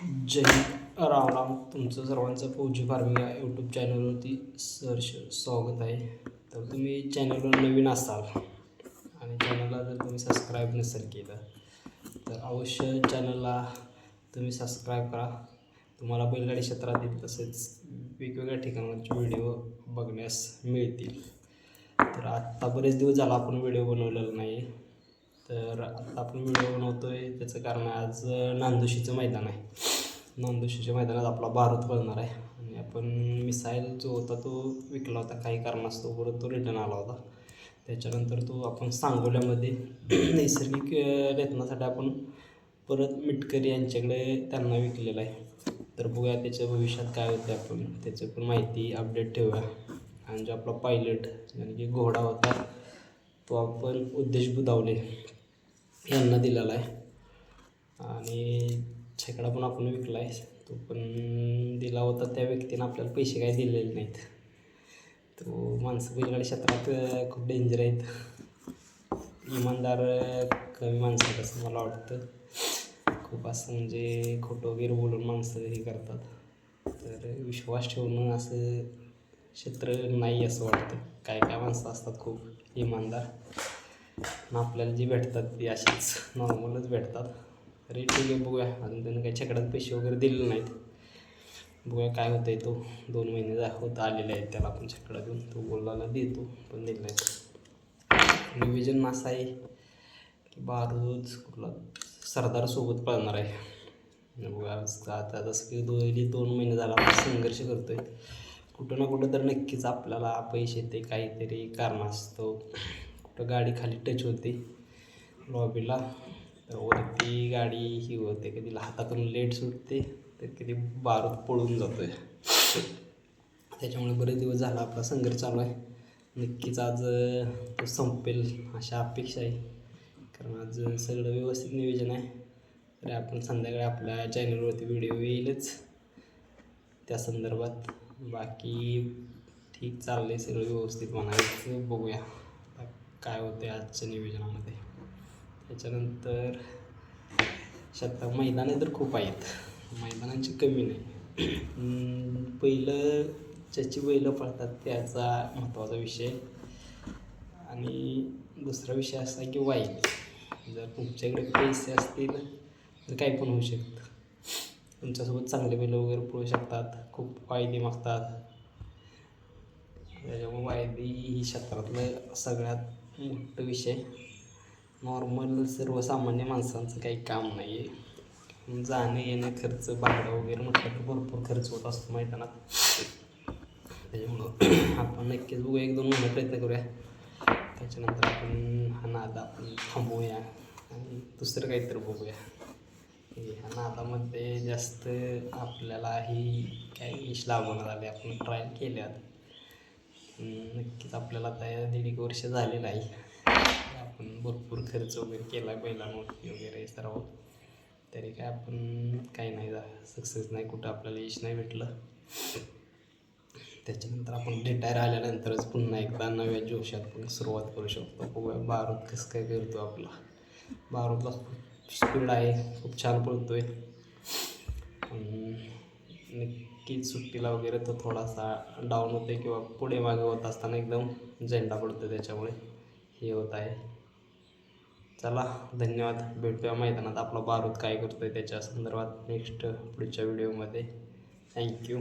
जय राम. राम तुमचं सर्वांचं फौजी फार्मिंग या यूट्यूब चॅनलवरती सर्च स्वागत आहे. तर तुम्ही चॅनलवर नवीन असाल आणि चॅनलला जर तुम्ही सबस्क्राईब नसेल केलं तर अवश्य चॅनलला तुम्ही सबस्क्राईब करा. तुम्हाला बैलगाडी क्षेत्रातील तसेच वेगवेगळ्या ठिकाणांचे व्हिडिओ बघण्यास मिळतील. तर आत्ता बरेच दिवस झाला आपण व्हिडिओ बनवलेला नाही तर आता आपण व्हिडिओ बनवतो आहे त्याचं कारण आज नांदोशीचं मैदान आहे. नांदुशीच्या मैदानात आपला भारत पळणार आहे. आणि आपण मिसाईल जो होता तो विकला होता. काही कारणास्तव परत तो रिटर्न आला होता. त्याच्यानंतर तो आपण सांगोल्यामध्ये नैसर्गिक अ, आपण परत मिटकरी यांच्याकडे त्यांना विकलेला आहे. तर बघूया त्याच्या भविष्यात काय होते आपण. त्याची पण माहिती अपडेट ठेवूया. आणि जो आपला पायलट म्हणजे की घोडा होता तो आपण उद्देश बुधावले. यांना दिलेला आहे. आणि छकडा पण आपण विकला आहे. तो पण दिला होता त्या व्यक्तीनं आपल्याला पैसे काही दिलेले नाहीत. तो माणसं बैलगाडी क्षेत्रात खूप डेंजर आहेत. इमानदार कमी माणसं आहेत असं मला वाटतं. खूप असं म्हणजे खोटं वगैरे बोलून माणसं हे करतात. तर विश्वास ठेवणं असं क्षेत्र नाही असं वाटतं. काय काय माणसं असतात खूप इमानदार. आपल्याला जे भेटतात ते असेच नॉर्मलच भेटतात. रेट ठीक आहे बघूया. अजून त्यानं काही छकड्यात पैसे वगैरे दिले नाहीत. बघूया काय होतं आहे तो. दोन महिने जा होत आलेले आहेत त्याला आपण छकडा देऊन. तो बोलायला देतो पण दिलं नाही नियोजन असं आहे की बारूद कुठला सरदारसोबत पळणार आहे. बघा आता जसं की दोन्ही दोन महिने झाला आपण संघर्ष करतो आहे कुठं ना कुठं तर नक्कीच आपल्याला अपयश येते काहीतरी कारण असतो. तर गाडी खाली टच होते. लॉबीला तर वरती गाडी ही होते. कधी हातातून लेट सुटते तर कधी बारूद पळून जातो आहे त्याच्यामुळे बरेच दिवस झाला आपला संघर्ष चालू आहे. नक्कीच आज तो संपेल अशा अपेक्षा आहे. कारण आज सगळं व्यवस्थित नियोजन आहे. तरी आपण संध्याकाळी आपल्या चॅनलवरती व्हिडिओ येईलच. त्या संदर्भात बाकी ठीक चाललं आहे सगळं व्यवस्थित म्हणायचं बघूया. काय होते आजच्या नियोजनामध्ये? त्याच्यानंतर शेतात मैदाने तर खूप आहेत. मैदानांची कमी नाही. पहिलं ज्याची बैलं पळतात त्याचा महत्त्वाचा विषय. आणि दुसरा विषय असा की वाईट. जर तुमच्याकडे पैसे असतील तर काही पण होऊ शकतं. तुमच्यासोबत चांगले बैलं वगैरे पळू शकतात खूप वायदे मागतात. त्याच्यामुळे वायदी ही क्षेत्रातलं सगळ्यात मोठं विषय. नॉर्मल सर्वसामान्य माणसांचं काही काम नाही आहे जाणं येणं खर्च भाडं वगैरे म्हटलं तर भरपूर खर्च होत असतो मैदानात. त्याच्यामुळं आपण नक्कीच बघूया एक दोन महिने प्रयत्न करूया. त्याच्यानंतर आपण हा नादा आपण थांबवूया आणि दुसरं काहीतरी बघूया. ह्या नादामध्ये जास्त आपल्याला ही काही यश लाभवणार आले आपण ट्रायल केल्यात. नक्कीच आपल्याला आता दीड एक वर्ष झालेलं आहे. आपण भरपूर खर्च वगैरे केला बैलांवरती वगैरे सर्व. तरी काय आपण काही नाही सक्सेस नाही कुठं आपल्याला यश नाही भेटलं. त्याच्यानंतर आपण रिटायर आल्यानंतरच पुन्हा एकदा नव्या जोशात पण सुरुवात करू शकतो. बघूया बारूद कसं काय करतो आपला. बारूदला खूप स्पीड आहे खूप छान पडतो आहे नक्की की सुट्टीला वगैरे तो थोडासा डाऊन होते किंवा पुढे मागे होत असताना एकदम झेंडा पडतो त्याच्यामुळे हे होत आहे. चला धन्यवाद. भेटूया मैदानात. आपला बारूद काय करतो आहे त्याच्या संदर्भात नेक्स्ट पुढच्या व्हिडिओमध्ये थँक्यू